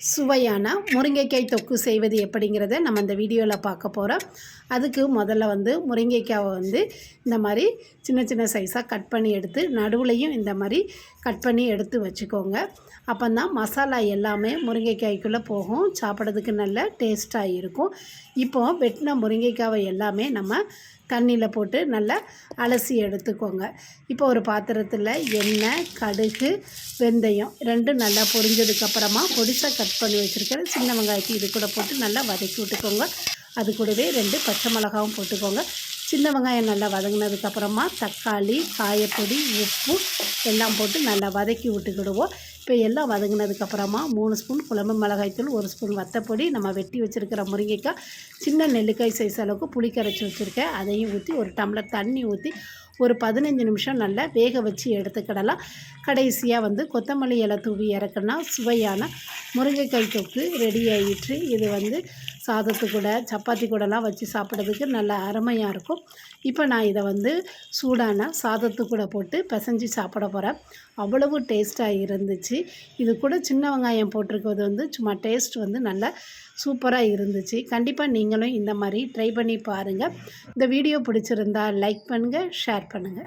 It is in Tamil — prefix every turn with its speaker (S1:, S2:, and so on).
S1: சுவையான முருங்கைக்காய் தொக்கு செய்வது எப்படிங்கிறத நம்ம இந்த வீடியோவில் பார்க்க போகிறோம் அதுக்கு முதல்ல வந்து முருங்கைக்காவை வந்து இந்த மாதிரி சின்ன சின்ன சைஸாக கட் பண்ணி எடுத்து நடுவுலையும் இந்த மாதிரி கட் பண்ணி எடுத்து வச்சுக்கோங்க. அப்போ தான் மசாலா எல்லாமே முருங்கைக்காய்க்குள்ளே போகும். சாப்பிட்றதுக்கு நல்ல டேஸ்ட்டாக இருக்கும். இப்போது வெட்டின முருங்கைக்காவை எல்லாமே நம்ம தண்ணியில் போட்டு நல்லா அலசி எடுத்துக்கோங்க. இப்போ ஒரு பாத்திரத்தில் எண்ணெய் கடுகு வெந்தயம் ரெண்டும் நல்லா பொரிஞ்சதுக்கப்புறமா பொடிசாக கட் பண்ணி வச்சுருக்கிற சின்ன வெங்காயத்தை இது கூட போட்டு நல்லா வதக்கி விட்டுக்கோங்க. அது கூடவே ரெண்டு பச்சை மிளகாவும் போட்டுக்கோங்க. சின்ன வெங்காயம் நல்லா வதங்கினதுக்கப்புறமா தக்காளி காயப்பொடி உப்பு எல்லாம் போட்டு நல்லா வதக்கி விட்டுக்கிடுவோம். இப்போ எல்லாம் வதங்கினதுக்கப்புறமா மூணு ஸ்பூன் குழம்பு மிளகாய்த்தூள் ஒரு ஸ்பூன் வத்தப்பொடி நம்ம வெட்டி வச்சுருக்கிற முருங்கைக்காய் சின்ன நெல்லிக்காய் சைஸ் அளவுக்கு புளி கரைச்சி வச்சுருக்கேன். அதையும் ஊற்றி ஒரு டம்ளர் தண்ணி ஊற்றி ஒரு பதினஞ்சு நிமிஷம் நல்லா வேக வச்சு எடுத்துக்கிடலாம். கடைசியாக வந்து கொத்தமல்லி இலை தூவி இறக்குனா சுவையான முருங்கைக்காய் தொக்கு ரெடி ஆகிட்டு இது வந்து சாதத்து கூட சப்பாத்தி கூடலாம் வச்சு சாப்பிட்றதுக்கு நல்ல அருமையாக இருக்கும். இப்போ நான் இதை வந்து சூடான சாதத்து கூட போட்டு பிசைஞ்சு சாப்பிட போகிறேன் அவ்வளவு டேஸ்ட்டாக இருந்துச்சு. இது கூட சின்ன வெங்காயம் போட்டிருக்கிறது வந்து சும்மா டேஸ்ட் வந்து நல்லா சூப்பராக இருந்துச்சு. கண்டிப்பாக நீங்களும் இந்த மாதிரி ட்ரை பண்ணி பாருங்கள் இந்த வீடியோ பிடிச்சிருந்தா லைக் பண்ணுங்கள் ஷேர் பண்ணுங்கள்